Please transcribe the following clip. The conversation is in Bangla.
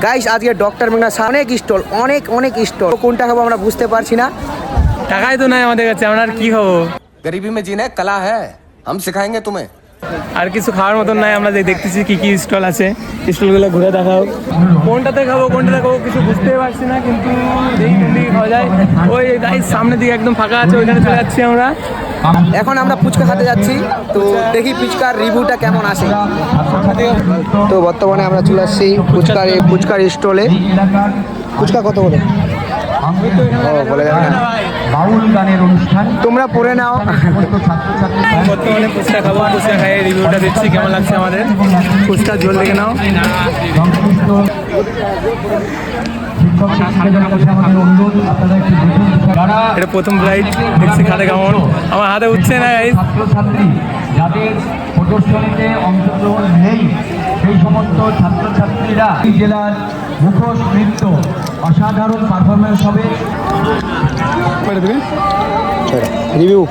গাইস আজকে ডক্টর মেঘনা অনেক স্টল অনেক অনেক স্টল কোনটা খাব আমরা বুঝতে পারছি না। টাকাই তো নাই আমাদের কাছে আমরা আর কি খাব? গরিবি মে জিনে কলা হ্যাঁ হাম শিখায়েঙ্গে তুমি। আর কিছু খাওয়ার মতন নাই আমরা দেখতেছি কি কি স্টল আছে স্টলগুলো ঘুরে দেখাও। কোনটাতে খাব কোনটাতে খাব কিছু বুঝতে পারছি না কিন্তু এই খাওয়া যায়। ওই গাইস সামনের দিকে একদম ফাঁকা আছে ওইখানে চলে যাচ্ছি আমরা। এখন আমরা ফুচকা খেতে যাচ্ছি। তো দেখি ফুচকার রিভিউটা কেমন আসে। তো বর্তমানে আমরা চলে আসছি ফুচকার ফুচকার স্টলে। ফুচকা কত করে? তোমরা পড়ে নাও। বর্তমানে ফুচকা খাব ফুচকা খাই রিভিউটা দিচ্ছি কেমন লাগছে আমাদের? ফুচকা জল দেখে নাও। এটা প্রথম ফ্লাইট দেখছি খাতে কেমন। আমার হাতে উঠছে না গাইস ছাত্রছাত্রী যাদের প্রদর্শনীতে অংশগ্রহণ নেই সেই সমস্ত ছাত্রছাত্রীরা এই জেলার মুখোশ নৃত্য অসাধারণ পারফরমেন্স হবে। রিভিউ